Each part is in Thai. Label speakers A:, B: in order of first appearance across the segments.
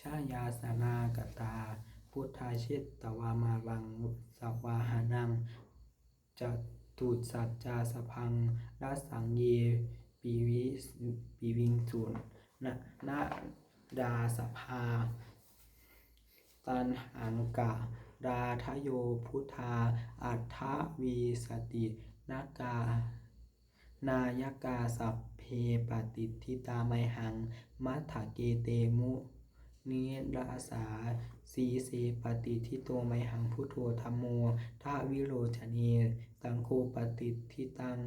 A: ชายาสนากตา พุทธาชิตตวามาวังสวาหานังจตุสัจจาสพังรัสังเยปีวิปีวิงสุนนะนาดาสภา ตันหังกะดาทโยพุทธา อัฏฐวีสตินากานายกาสัพเพปฏิทิตาไมหัง มัทธเกเตมุ นิราสาสีเสปฏิทิโตไมหังพุทโธธรรมโมทาวิโรชเนสังโฆปฏิทิตัง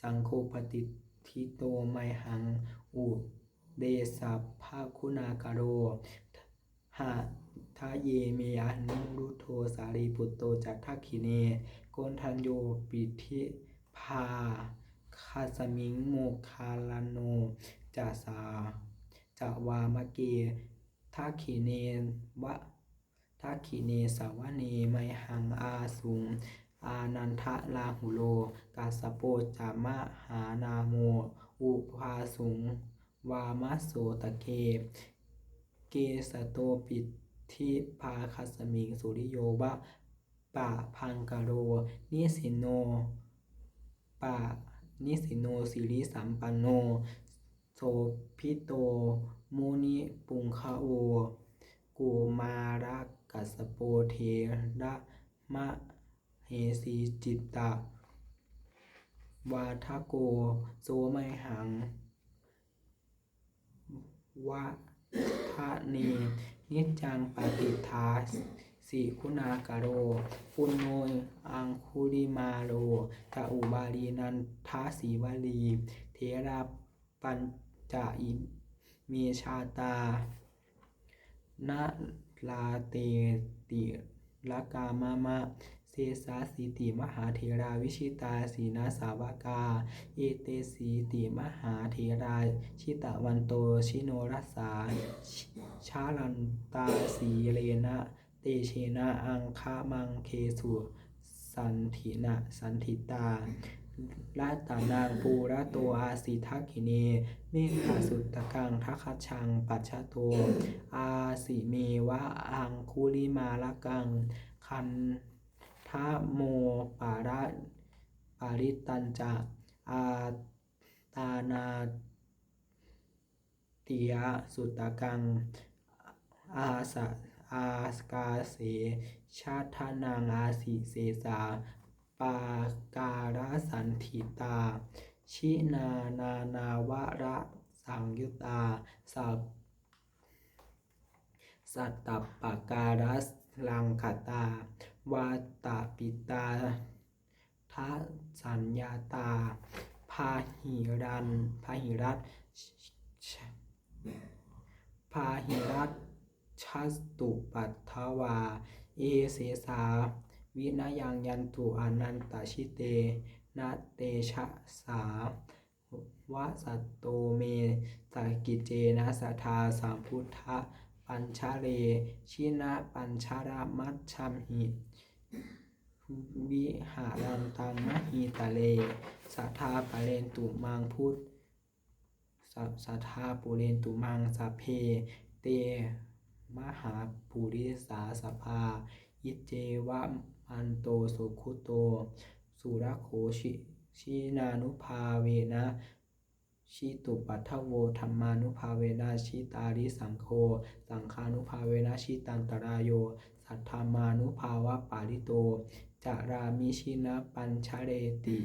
A: สังโฆปฏิทิโตไมหัง อุเดสัพภาคุณากโรหะทะเยเมอนุรุโทสารีปุตโตจัตทัคขิเนโกนทันโยปิทิพาคาสมิงโมคาลานโนจัสาจาวามะเก ทัคขิเนวะทัคขิเนสาวเนไมหังอาสุง อานันทะลาหุโล กาสโปจามะหานาโม อุภาสุง วามะโสตะเคเกสโตปิทิภาคัสมิงสุริโยวะปะพังกโร นิสิโนปะนิสิโนสิริสัมปันโน โสพิโต มุนิปุงคะโอกุมาระกัสโปเทระมะเหสีจิตตะ วาทโกโสไมหัง วะทะเนนิจังปฏิทาสิคุณากโร ปุณโนอังคุริมาโรตะอุบาลีนันทาสีวลี เทระปัญ จอิเมชาตานาลาเตติลกามามะเซสาสีติมหาเทราวิชิตาสีนาสาวกา เอเตสีติมหาเทราชิตะวันโตชิโนรัสาชาลันตาสีเลนะเตเชนะอังคะมังเคสุสันถินะสันถิตา ลาตานางปูระโตอาสิทักขิเน เมฆาสุตตะกังทัคคัจฉัง ปัจฉโต อาสิเมวะอังคุลิมาลกัง คันทะโมปาระปาริตันจะอาตานาติยสุตตะกัง อาสะอาสกาเสชาทานังอาสิเสสา ปาการสันถิตา ชินานานาวระสังยุตาสัพสัตตปะการะลังคตาวาตาปิตาทัสัญญาตา พาหิรันพาหิรัตพาหิรัตชัสตุปัทวา เอเสสา วินายังยันตุอนันตชิเตนะเตชะสาวะสัตโตเมสกิจเจนะสัทธาสามพุทธะปัญชาเรชินะปัญชารามัชชัมหิวิหารันตังมหิตะเลสัทธาปะเรนตุมังพุทธสัทธาปุเรนตุมังสัพเพ เต มหาปุริสาสภา อิเจวะมันโตสุขุโต สุรโคชิชินานุภาเวนะชิตุปัทโวธรรมานุภาเวนะชิตาริสังโฆสังคานุภาเวนะชิตันตรายโย สัทธามานุภาวะปาริโต จารามิชินะปัญชเรติ